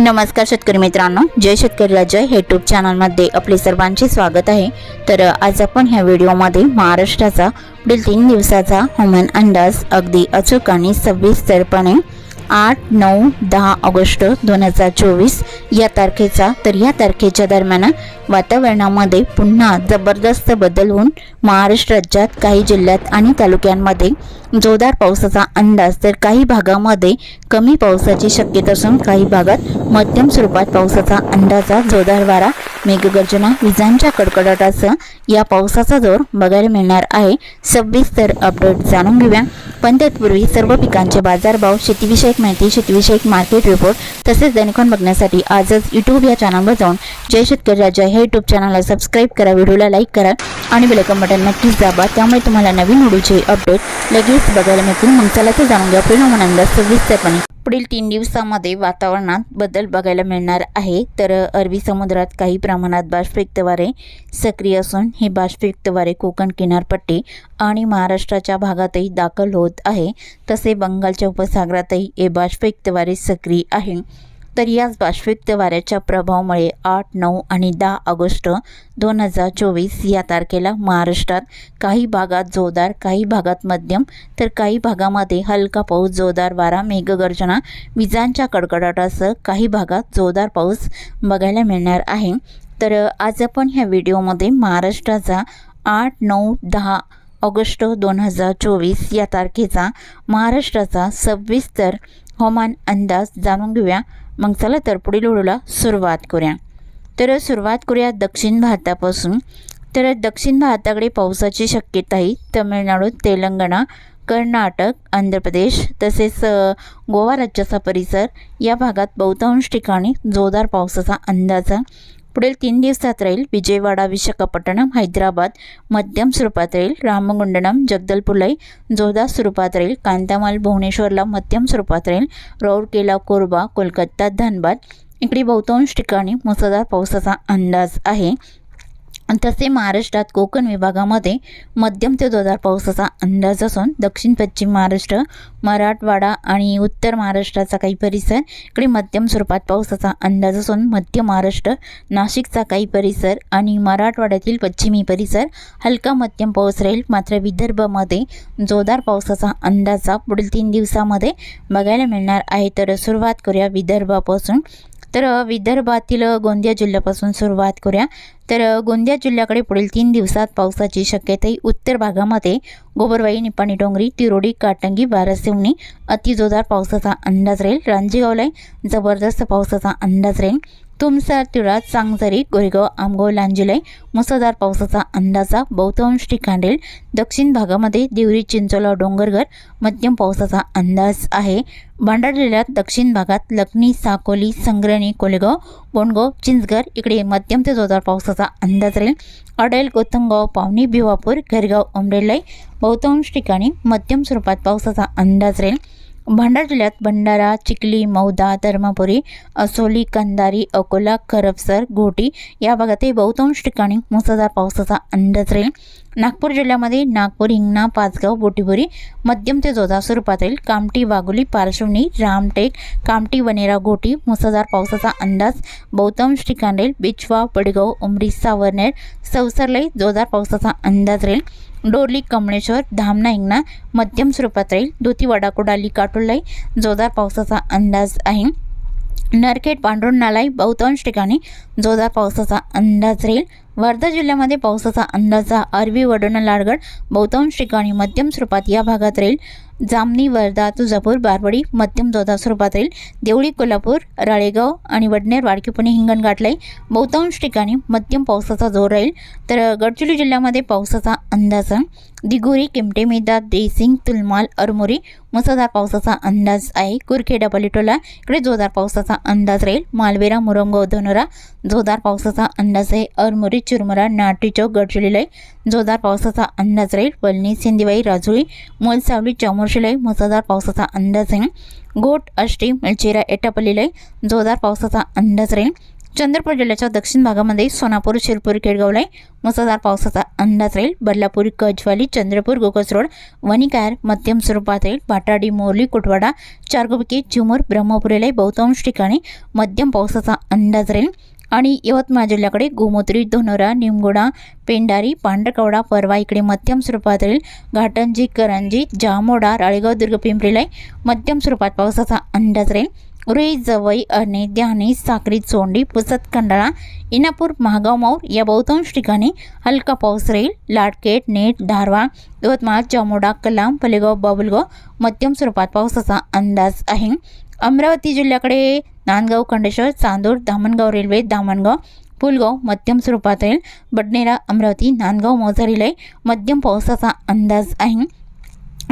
नमस्कार शेतकरी मित्रांनो जय शेतकरी जय हे ट्यूब चॅनलमध्ये आपले सर्वांचे स्वागत आहे. तर आज आपण ह्या व्हिडिओमध्ये महाराष्ट्राचा पुढील तीन दिवसाचा हवामान अंदाज अगदी अचूक आणि सविस्तरपणे आठ नऊ दहा ऑगस्ट दोन हजार चोवीस. या तारखेचा तर या तारखेच्या दरम्यान वातावरणामध्ये पुन्हा जबरदस्त बदल होऊन महाराष्ट्र राज्यात काही जिल्ह्यात आणि तालुक्यांमध्ये जोरदार पावसाचा अंदाज तर काही भागामध्ये कमी पावसाची शक्यता असून काही भागात मध्यम स्वरूपात पावसाचा अंदाजा जोरदार वारा मेघगर्जना विजांच्या कडकडाटासह या पावसाचा जोर बघायला मिळणार आहे. सविस्तर अपडेट जाणून घेऊया. पण तत्पूर्वी सर्व पिकांचे बाजारभाव शेतीविषयक माहिती शेतीविषयक मार्केट रिपोर्ट तसेच दैनिकॉन बघण्यासाठी आजच यूट्यूब या चॅनलवर जाऊन जय शेतकरी राजा हे यूट्यूब चॅनलला सबस्क्राईब करा व्हिडिओला लाईक करा आणि बेलकम बटन नक्कीच दाबा. त्यामुळे तुम्हाला नवीन व्हिडिओचे अपडेट लगेच बघायला मिळतील. मग चला ते जाणून घ्या. पूर्ण अंदाज सविस्तरपणे पुढील तीन दिवसामध्ये वातावरणात बदल बघायला मिळणार आहे. तर अरबी समुद्रात काही प्रमाणात बाष्पयुक्त वारे सक्रिय असून हे बाष्पयुक्त वारे कोकण किनारपट्टी आणि महाराष्ट्राच्या भागातही दाखल होत आहे. तसे बंगालच्या उपसागरातही हे बाष्पयुक्त वारे सक्रिय आहे. तर याच बाष्पित्य वाऱ्याच्या प्रभावामुळे आठ नऊ आणि दहा ऑगस्ट दोन हजार चोवीस या तारखेला महाराष्ट्रात काही भागात जोरदार काही भागात मध्यम तर काही भागामध्ये हलका पाऊस जोरदार वारा मेघगर्जना विजांच्या कडकडाटासह काही भागात जोरदार पाऊस बघायला मिळणार आहे. तर आज आपण ह्या व्हिडिओमध्ये महाराष्ट्राचा आठ नऊ दहा ऑगस्ट दोन हजार चोवीस या तारखेचा महाराष्ट्राचा सविस्तर हवामान अंदाज जाणून घेऊया. मग चला तर पुढील व्हिडिओला सुरुवात करूया. तर सुरुवात करूया दक्षिण भारतापासून. तर दक्षिण भारताकडे पावसाची शक्यता तमिळनाडू तेलंगणा कर्नाटक आंध्र प्रदेश तसेच गोवा राज्याचा परिसर. या भागात बहुतांश ठिकाणी जोरदार पावसाचा अंदाज पुढील तीन दिवसात राहील विजयवाडा विशाखापट्टणम हैदराबाद मध्यम स्वरूपात राहील रामगुंडनम जगदलपुलाई जोधा स्वरूपात राहील कांतामाल भुवनेश्वरला मध्यम स्वरूपात राहील रौरकेला कोरबा कोलकाता धनबाद इकडे बहुतांश ठिकाणी मुसळधार पावसाचा अंदाज आहे. तसे महाराष्ट्रात कोकण विभागामध्ये मध्यम ते जोरदार पावसाचा अंदाज असून दक्षिण पश्चिम महाराष्ट्र मराठवाडा आणि उत्तर महाराष्ट्राचा काही परिसर इकडे मध्यम स्वरूपात पावसाचा अंदाज असून मध्य महाराष्ट्र नाशिकचा काही परिसर आणि मराठवाड्यातील पश्चिमी परिसर हलका मध्यम पाऊस राहील. मात्र विदर्भामध्ये जोरदार पावसाचा अंदाजा पुढील तीन दिवसामध्ये बघायला मिळणार आहे. तर सुरुवात करूया विदर्भापासून. तर विदर्भातील गोंदिया जिल्ह्यापासून सुरुवात करूया. तर गोंदिया जिल्ह्याकडे पुढील तीन दिवसात पावसाची शक्यता उत्तर भागामध्ये गोबरवाई निपाणी डोंगरी तिरोडी काटंगी बारासिवणी अतिजोरदार पावसाचा अंदाज राहील. रांजेगावलाही जबरदस्त पावसाचा अंदाज राहील. तुमसर तिळा चांगझरी गोरेगाव आमगाव लांजुलाई मुसळधार पावसाचा अंदाजा बहुतांश ठिकाण दक्षिण भागामध्ये देवरी चिंचोला डोंगरघर मध्यम पावसाचा अंदाज आहे. भंडारा जिल्ह्यात दक्षिण भागात लखनी साकोली संग्रणी कोलेगाव बोंडगाव चिंचघर इकडे मध्यम ते जोरदार पावसाचा अंदाज राहील. अडेल गोतंगाव पावनी भिवापूर घरगाव उमरेलाई बहुतांश ठिकाणी मध्यम स्वरूपात पावसाचा अंदाज राहील. भंडारा जिल्ह्यात भंडारा चिखली मौदा धर्मपुरी असोली कंदारी अकोला करपसर घोटी या भागातही बहुतांश ठिकाणी मुसळधार पावसाचा अंदाज राहील. नागपूर जिल्ह्यामध्ये नागपूर हिंगणा पाचगाव बोटीबोरी मध्यम ते जोरदार स्वरूपात राहील कामटी वाघोली पारशिवनी रामटेक कामटी वनेरा घोटी मुसळधार पावसाचा अंदाज बहुतांश ठिकाण राहील बिचवा पडगाव उमरी सावरनेर सवसरलाई जोरदार पावसाचा अंदाज राहील. डोरली कमळेश्वर धामणा हिंगणा मध्यम स्वरूपात राहील. दुतीवाडा कोडाली काटोलाई जोरदार पावसाचा अंदाज आहे. नरखेड पांढरुण नालाई बहुतांश ठिकाणी जोरदार पावसाचा अंदाज राहील. वर्धा जिल्ह्यामध्ये पावसाचा अंदाजा अरवी वडोणा लाडगड बहुतांश ठिकाणी मध्यम स्वरूपात या भागात राहील. जामनी वर्धा तुळजापूर बारवडी मध्यम जोधा स्वरूपात राहील. देवळी कोल्हापूर राळेगाव आणि वडनेर वाडकीपुणे हिंगणघाटलाई बहुतांश ठिकाणी मध्यम पावसाचा जोर राहील. तर गडचिरोली जिल्ह्यामध्ये पावसाचा अंदाज दिगोरी किमटेमेदा देसिंग तुलमाल अरमोरी मुसळधार पावसाचा अंदाज आहे. कुरखेडा पलिटोला इकडे जोरदार पावसाचा अंदाज राहील. मालवेरा मुरंगाव धनोरा. जोरदार पावसाचा अंदाज आहे. अरमोरी चुरमुरा नाटी चौक गडचिरोलीलाई जोरदार पावसाचा अंदाज राहील. वलनी सिंदिवाई राजुळी मोलसावली चामोर्शीलाई मुसळधार पावसाचा अंदाज आहे. गोट अष्टी मेळचेरा एटापल्लीलाई जोरदार पावसाचा अंदाज राहील. चंद्रपूर जिल्ह्याच्या दक्षिण भागामध्ये सोनापूर शिरपूर केडगावला मुसळधार पावसाचा अंदाज राहील. बदलापूर कजवाली चंद्रपूर गोकस रोड वणिकार मध्यम स्वरूपात राहील. बाटाडी मोरली कुटवाडा चारगोपकी चिमूर ब्रह्मपुरीला बहुतांश ठिकाणी मध्यम पावसाचा अंदाज राहील. आणि यवतमाळ जिल्ह्याकडे गोमोत्री धोनोरा निमगुडा पेंडारी पांढरकवडा परवा इकडे मध्यम स्वरूपात राहील. घाटंजी करंजी जामोडा राळेगाव दुर्ग पिंपरीला मध्यम स्वरूपात पावसाचा अंदाज राहील. उरई जवई अरणे ध्याने साक्री चोंडी पुसत खंडाळा इनापूर महागाव माऊर या बहुतांश ठिकाणी हलका पाऊस राहील. लाडकेट नेट धारवा यवतमाळ जामोडा कलाम फलेगाव बाबुलगाव मध्यम स्वरूपात पावसाचा अंदाज आहे. अमरावती जिल्ह्याकडे नांदगाव खंडेश्वर चांदूर धामणगाव रेल्वे दामणगाव पुलगाव मध्यम स्वरूपात राहील. बडनेरा अमरावती नांदगाव मोझारीला मध्यम पावसाचा अंदाज आहे.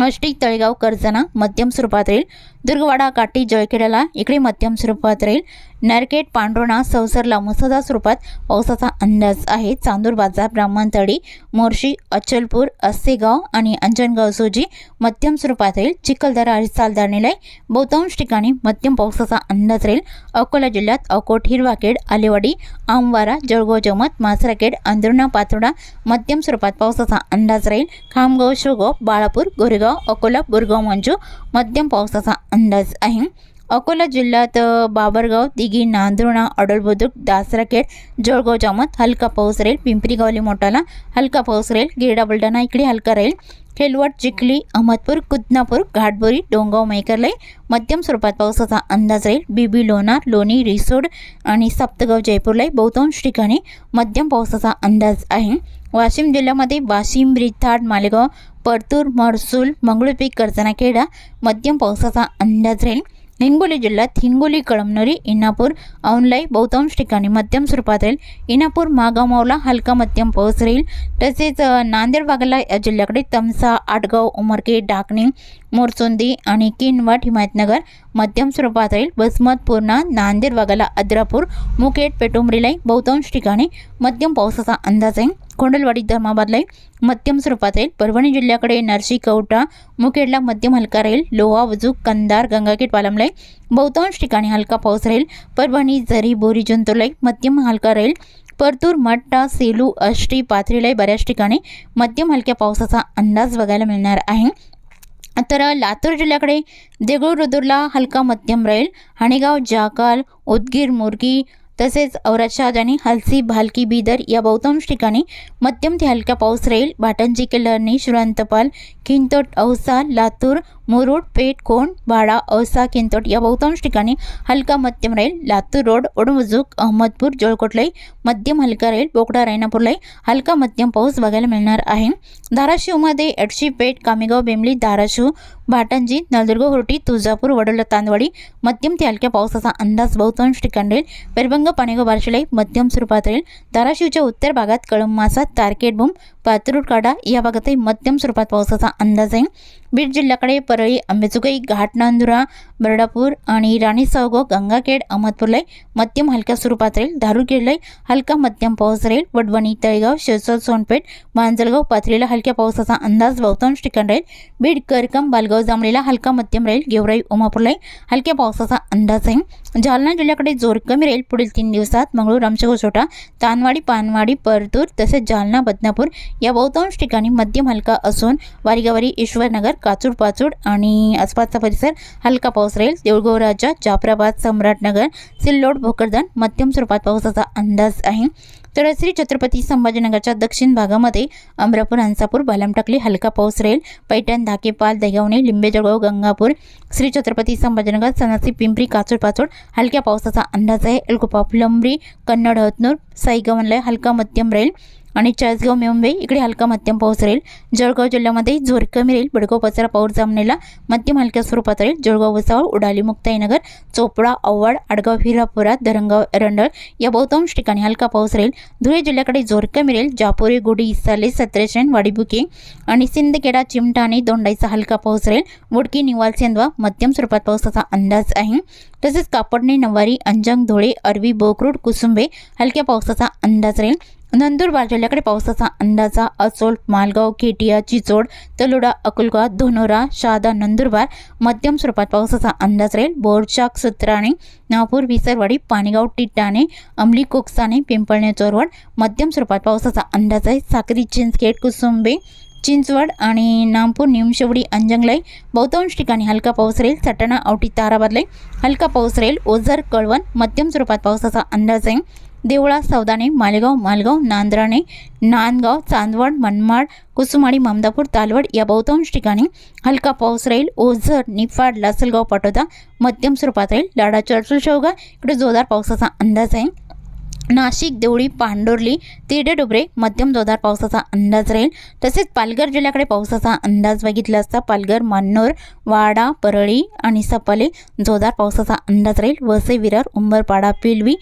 अष्टी तळेगाव कर्जना मध्यम स्वरूपात राहील. दुर्गवाडा काटी जळखेड्याला इकडे मध्यम स्वरूपात राहील नरकेट पांडुरणा सौसरला मुसळधार स्वरूपात पावसाचा अंदाज आहे. चांदूर बाजार ब्राह्मणतळी मोर्शी अचलपूर अस्सेगाव आणि अंजनगाव सोजी मध्यम स्वरूपात राहील. चिखलदरा आणि निलय बहुतांश ठिकाणी मध्यम पावसाचा अंदाज राहील. अकोला जिल्ह्यात अकोट हिरवाखेड आलेवाडी आमवारा जळगाव जमत मासराखेड अंदुर्णा पातोडा मध्यम स्वरूपात पावसाचा अंदाज राहील. खामगाव शिवगाव बाळापूर गोरेगाव अकोला बुरगाव मंजू मध्यम पावसाचा अंदाज आहे. अकोला जिल्ह्यात बाबरगाव दिघी नांदुर्णा अडलबुद्रुक दासराखेड जळगाव जामत हलका पाऊस राहील पिंपरी गावली मोठाला हलका पाऊस राहील गिरडा बुलढाणा इकडे हलका राहील खेलवट चिखली अहमदपूर कुदनापूर घाटबोरी डोंगाव मैकरलाई मध्यम स्वरूपात पावसाचा अंदाज राहील बीबी लोणार लोणी रिसोड आणि सप्तगाव जयपूरलाही बहुतांश ठिकाणी मध्यम पावसाचा अंदाज आहे. वाशिम जिल्ह्यामध्ये वाशिम रिथाड मालेगाव परतूर महसूल मंगळूरपीक कर्जनाखेडा मध्यम पावसाचा अंदाज राहील हिंगोली जिल्ह्यात हिंगोली कळमनुरी इनापूर औनलाई बहुतांश ठिकाणी मध्यम स्वरूपात राहील इनापूर मागाव मावला हलका मध्यम पाऊस राहील तसेच नांदेड भागाला या जिल्ह्याकडे तमसा आटगाव उमरके डाकणी मोरचोंदी आणि किनवाट हिमायतनगर मध्यम स्वरूपात राहील बसमत पूर्णा नांदेड भागाला अद्रापूर मुखेड पेटुंबरीलाही बहुतांश ठिकाणी मध्यम पावसाचा अंदाज आहे कोंडलवाडी धर्माबादला मध्यम स्वरूपात राहील परभणी जिल्ह्याकडे नरशी कवटा मुखेडला मध्यम हलका राहील लोहा वजूक कंदार गंगाखेड पालमलाई बहुतांश ठिकाणी हलका पाऊस राहील. परभणी जरी बोरी जंतुलाई मध्यम हलका राहील परतूर मट्टा सेलू अष्टी पाथरीलाही बऱ्याच ठिकाणी मध्यम हलक्या पावसाचा अंदाज बघायला मिळणार आहे. तर लातूर जिल्ह्याकडे देगूळ रुदूरला हलका मध्यम राहील हाणेगाव जाकाल उदगीर मुरगी तसेच औरक्षाद आणि हलसी भालकी बिदर या बहुतांश ठिकाणी मध्यम ते हलका पाऊस राहील. भाटंजी केलरणी शिरांतपाल किंतोट औसा लातूर मुरुड पेठ कोण वाडा औसा किंतोट या बहुतांश ठिकाणी हलका मध्यम राहील लातूर रोड ओडमुजुक अहमदपूर जोळकोटलाई मध्यम हलका राहील बोकडा रायनापूरलाही हलका मध्यम पाऊस बघायला मिळणार आहे. धाराशिवमध्ये एडशी पेठ कामेगाव बेमली धाराशिव भाटंजी नळदुर्ग होर्टी तुळजापूर वडोला तांदवाडी मध्यम ते हलक्या पावसाचा अंदाज बहुतांश ठिकाणी राहील. पेरबंग पाणेगाव बार्शीलाही मध्यम स्वरूपात राहील. धाराशिवच्या उत्तर भागात कळंब मासा तारकेटबूम पातरूड काडा या भागातही मध्यम स्वरूपात पावसाचा अंदाज आहे. बीड जिल्ह्याकडे परळी आंबेचुकाई घाट नांदुरा बर्डापूर आणि राणी सावगाव गंगाखेड अहमदपूरलाही मध्यम हलक्या स्वरूपात राहील. धारूरखेडलाही हलका मध्यम पाऊस राहील. वडवणी तळेगाव शिरसोल सोनपेठ मांजलगाव पाथरीला हलक्या पावसाचा अंदाज बहुतांश ठिकाण राहील. बीड करकम बालगाव जांभळीला हलका मध्यम राहील. गेवराई उमापूरलाही हलक्या पावसाचा अंदाज आहे. जालना जिल्ह्याकडे जोर कमी राहील. पुढील तीन दिवसात मंगळूर आमच्यागोसोटा तानवाडी पानवाडी परतूर तसेच जालना बदनापूर या बहुतांश ठिकाणी मध्यम हलका असून वारीगावारी ईश्वरनगर काचूड पाचूड आणि आसपासचा परिसर हलका पाऊस राहील. देऊळगाव राजा जाफराबाद सम्राटनगर सिल्लोड भोकरदन मध्यम स्वरूपात पावसाचा अंदाज आहे. तर श्री छत्रपती संभाजीनगरच्या दक्षिण भागामध्ये अमरापूर हंसापूर बालमटाकली हलका पाऊस राहील. पैठण धाकेपाल दगावणे लिंबेजळगाव गंगापूर श्री छत्रपती संभाजीनगर सनासी पिंपरी काचूड पाचोड हलक्या पावसाचा अंदाज आहे. एलकुपा फुलंबरी कन्नड हतनूर साईगवनलय हलका मध्यम राहील. आणि चाळीसगाव मुंबई इकडे हलका मध्यम पाऊस राहील. जळगाव जिल्ह्यामध्ये जोर कमी राहील बडगाव पचरा पाऊस जामनेला मध्यम हलक्या स्वरूपात राहील. जळगाव वसावळ उडाली मुक्ताईनगर चोपडा आव्हाड आडगाव हिरापुरा धरणगाव एरंडळ या बहुतांश ठिकाणी हलका पाऊस राहील. धुळे जिल्ह्याकडे जोर कमी राहील जापोरी गुडी इसाले सत्रेशन वाडीबुकी आणि सिंदखेडा चिमटाणे दोंडाईचा हलका पाऊस राहील. मुडकी निवाल सेंदवा मध्यम स्वरूपात पावसाचा अंदाज आहे. तसेच कापडणे नवारी अंजंग धुळे अरवी बोकरूड कुसुंबे हलक्या पावसाचा अंदाज राहील. नंदुरबार जिल्ह्याकडे पावसाचा अंदाजा अचोल मालगाव केटिया चिचोड तलोडा अकुलगा धोनोरा शहादा नंदुरबार मध्यम स्वरूपात पावसाचा अंदाज राहील. बोरचाक सत्राणे नागपूर विसरवाडी पाणीगाव टिट्टाणे अमली कोकसाने पिंपळणे चोरवड मध्यम स्वरूपात पावसाचा अंदाज आहे. साक्री चिंचखेड कुसुंबे चिंचवड आणि नामपूर निमशेवडी अंजंगलाई बहुतांश ठिकाणी हलका पाऊस राहील. सटाणा औटी ताराबादलाई हलका पाऊस राहील. ओझर कळवण मध्यम स्वरूपात पावसाचा अंदाज आहे. देवळा सौदाणे मालेगाव मालगाव नांद्राणे नांदगाव चांदवड मनमाड कुसुमाडी ममदापूर तालवड या बहुतांश ठिकाणी हलका पाऊस राहील. ओझर निफाड लासलगाव पाटोदा मध्यम स्वरूपात राहील. लाडा चर्चल शेवगा इकडे जोरदार पावसाचा अंदाज आहे. नाशिक देवळी पांडोर्ली तिरडे डोबरे मध्यम जोरदार पावसाचा अंदाज राहील. तसेच पालघर जिल्ह्याकडे पावसाचा अंदाज बघितला असता पालघर मान्नोर वाडा परळी आणि सपाले जोरदार पावसाचा अंदाज राहील. वसे विरार उंबरपाडा पिलवी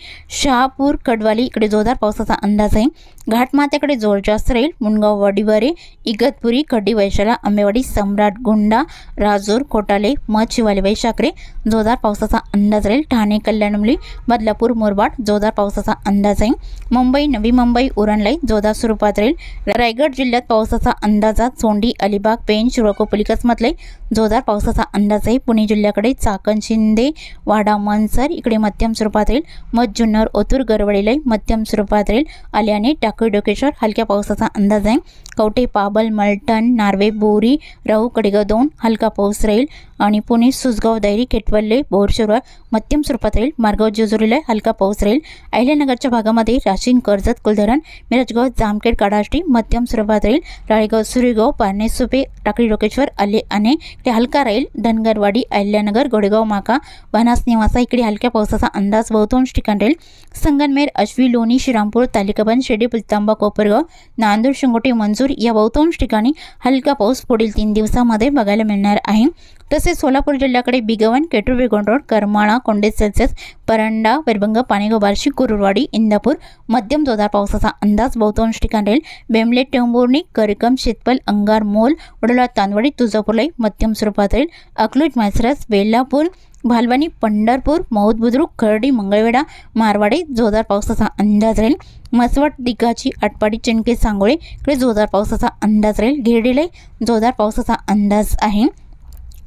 शहापूर कडवाली इकडे जोरदार पावसाचा अंदाज आहे. घाटमात्याकडे जोर जास्त राहील. मुनगाव वडिवारे इगतपुरी खड्डी वैशाला आंबेवाडी सम्राट गुंडा राजूर कोटाले मध शिवाले वैशाकडे जोरदार पावसाचा अंदाज राहील. ठाणे कल्याणमुली बदलापूर मोरबाड जोरदार पावसाचा अंदाज अंदाज आहे. मुंबई नवी मुंबई उरणलाई जोरदार स्वरूपात राहील रायगड जिल्ह्यात पावसाचा अंदाजा सोंडी अलिबाग पेन शिरोकोपली कसमतलाई जोरदार पावसाचा अंदाज आहे. पुणे जिल्ह्याकडे चाकण शिंदे वाडा मनसर इकडे मध्यम स्वरूपात राहील मध जुन्नर ओतूर गरवडीलाई मध्यम स्वरूपात राहील आल्याने टाकळी डोकेश्वर हलक्या पावसाचा अंदाज आहे. कवटे पाबल मलटण नार्वे बोरी राहू कडेगाव दोन हलका पाऊस राहील आणि पुणे सुसगाव दैरी केटवल्ले बोरशिरवार मध्यम स्वरूपात राहील मार्गाव जेजुरीला हलका पाऊस राहील. अहिल्यानगरच्या भागामध्ये राशीन कर्जत कुलधरण मिरजगाव जामखेड काडाष्टी मध्यम स्वरूपात राहील. राळेगाव सुरेगाव पारणे सुपे टाकळी रोकेश्वर आले अने इकडे हलका राहील. धनगरवाडी अहिल्यानगर गोडेगाव माका वनास निवासा इकडे हलक्या पावसाचा अंदाज बहुतांश ठिकाण राहील. संगनमेर अश्वी लोणी श्रीरामपूर तालिकाबंद शेडी पुलतांबा कोपरगाव नांदूर शिंगोटे मंजूर या बहुतांश ठिकाणी हलका पाऊस पुढील तीन दिवसामध्ये बघायला मिळणार आहे. तसेच सोलापूर जिल्ह्याकडे बिगवन केटुर्बे रोड करमाळा कोंडे सेल्सिअस परंडा वैरभंग पाणीगाव बार्शी कुरुरवाडी इंदापूर मध्यम जोरदार पावसाचा अंदाज बहुतांश ठिकाण राहील. बेमले टेंबुर्णी करकम शेतपल अंगार मोल वडोला तांदवडी तुळजापूरलाई मध्यम स्वरूपात राहील. अकलूज मैसरस बेल्लापूर भालवानी पंढरपूर मौद बुद्रुक खर्डी मंगळवेढा मारवाडी जोरदार पावसाचा अंदाज राहील. मसवट दिगाची आटपाडी चिंके सांगोळे इकडे जोरदार पावसाचा अंदाज राहील. घेरडीलाही जोरदार पावसाचा अंदाज आहे.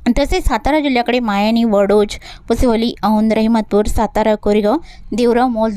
तसेच सातारा जिल्ह्याकडे मायानी वडोज पुसेवली औंद रहिमतपूर सातारा कोरेगाव देवराव मोल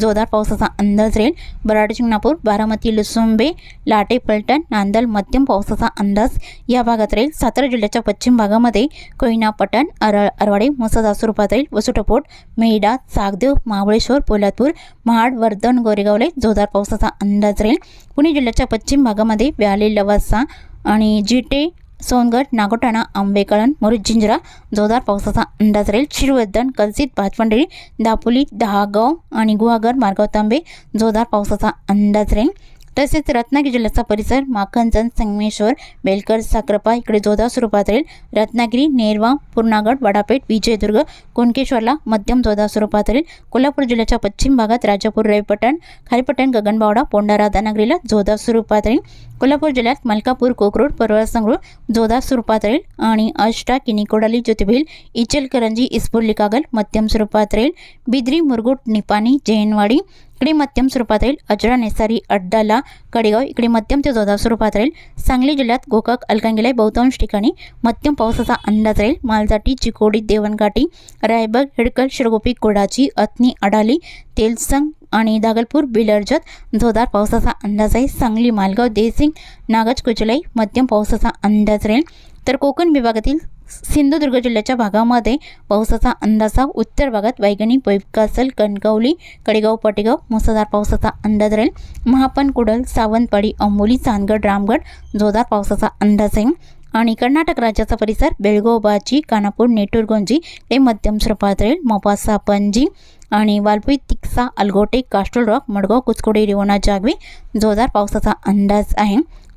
जोरदार पावसाचा अंदाज राहील. बराड शिंगणापूर बारामती लुसुंबे लाटे पलटण नांदल मध्यम पावसाचा अंदाज या भागात राहील. सातारा जिल्ह्याच्या पश्चिम भागामध्ये कोयना पटण अरळ अरवाडे मुसळधार स्वरूपात राहील. वसुटपोट मेढा सागदेव महाबळेश्वर पोलादपूर महाड वर्धन गोरेगावले जोरदार पावसाचा अंदाज राहील. पुणे जिल्ह्याच्या पश्चिम भागामध्ये व्याले लवासा आणि जिटे सोनगड नागोठाणा आंबेकळण मुरुड जिंजरा जोरदार पावसाचा अंदाज राहील शिरवर्धन कलसित पाचपंढरी दापोली दहागाव आणि गुहागर मार्गाव तांबे जोरदार पावसाचा अंदाज राहील तसेच रत्नागिरी जिल्ह्याचा परिसर माखनजन संगमेश्वर बेलकर साक्रपा इकडे जोरदार स्वरूपात राहील. रत्नागिरी नेरवा पूर्णागड वडापेठ विजयदुर्ग कुणकेश्वरला मध्यम जोरदार स्वरूपात राहील. कोल्हापूर जिल्ह्याच्या पश्चिम भागात राजापूर रविपटण खारीपटण गगनबावडा पोंडा राधानगरीला जोरदार स्वरूपात राहील. कोल्हापूर जिल्ह्यात मलकापूर कोकरूड परवा संगरूळ जोरदार स्वरूपात राहील. आणि अष्टा किनिकोडाली ज्योतिभिल इचलकरंजी इस्पुर्ली कागल मध्यम स्वरूपात राहील. बिद्री मुरगुट निपाणी जैनवाडी इकडे मध्यम स्वरूपात राहील. अजरा नेसारी अड्डाला कडेगाव. इकडे मध्यम ते जोधा स्वरूपात राहील. सांगली जिल्ह्यात गोकाक अलकांगिला बहुतांश ठिकाणी मध्यम पावसाचा अंदाज राहील. मालजाटी चिकोडी देवणघाटी रायबग हिडकल शिरगोपी कोडाची अथनी अडाली तेलसंग आणि दागलपूर बिलर्जत जोरदार पावसाचा अंदाज आहे. सांगली मालगाव देसिंग नागज कुचलाई मध्यम पावसाचा अंदाज राहील. तर कोकण विभागातील सिंधुदुर्ग जिल्ह्याच्या भागामध्ये पावसाचा अंदाजा उत्तर भागात वैगणी पैकासल कणकवली कडेगाव पटेगाव मुसळधार पावसाचा अंदाज राहील. महापन कुडल सावंतवाडी अंबोली चांदगड रामगड जोरदार पावसाचा अंदाज आहे. आणि कर्नाटक राज्याचा परिसर बेळगाव बाची कानापूर नेटुरगोंजी ते हे मध्यम स्वरूपात राहील. मोपासा पणजी आणि वालपुई तिक्सा अलगोटे कास्टोल रॉक मडगाव कुचकोडी रिवोना जागवी जोरदार पावसाचा अंदाज आहे.